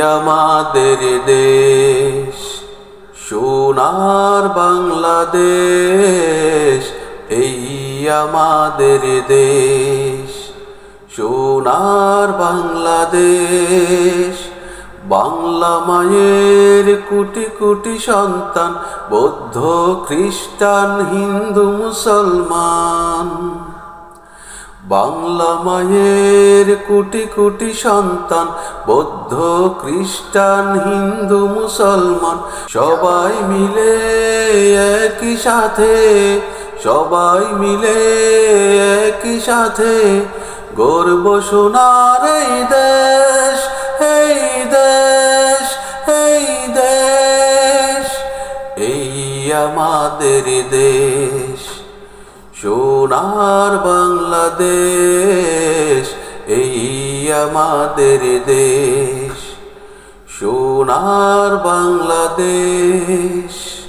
আমাদের দেশ, সোনার বাংলাদেশ, এই আমাদের দেশ, সোনার বাংলাদেশ। বাংলা মায়ের কোটি কোটি সন্তান, বৌদ্ধ, খ্রিস্টান, হিন্দু, মুসলমান। বাংলা মায়ের কোটি কোটি সন্তান, বৌদ্ধ, খ্রিস্টান, হিন্দু, মুসলমান, সবাই মিলে একই সাথে, সবাই মিলে একই সাথে গর্ব সোনার এই দেশ এই দেশ এই দেশ, এই আমাদের দেশ। সোনার বাংলাদেশ এই আমাদের দেশ। সোনার বাংলাদেশ।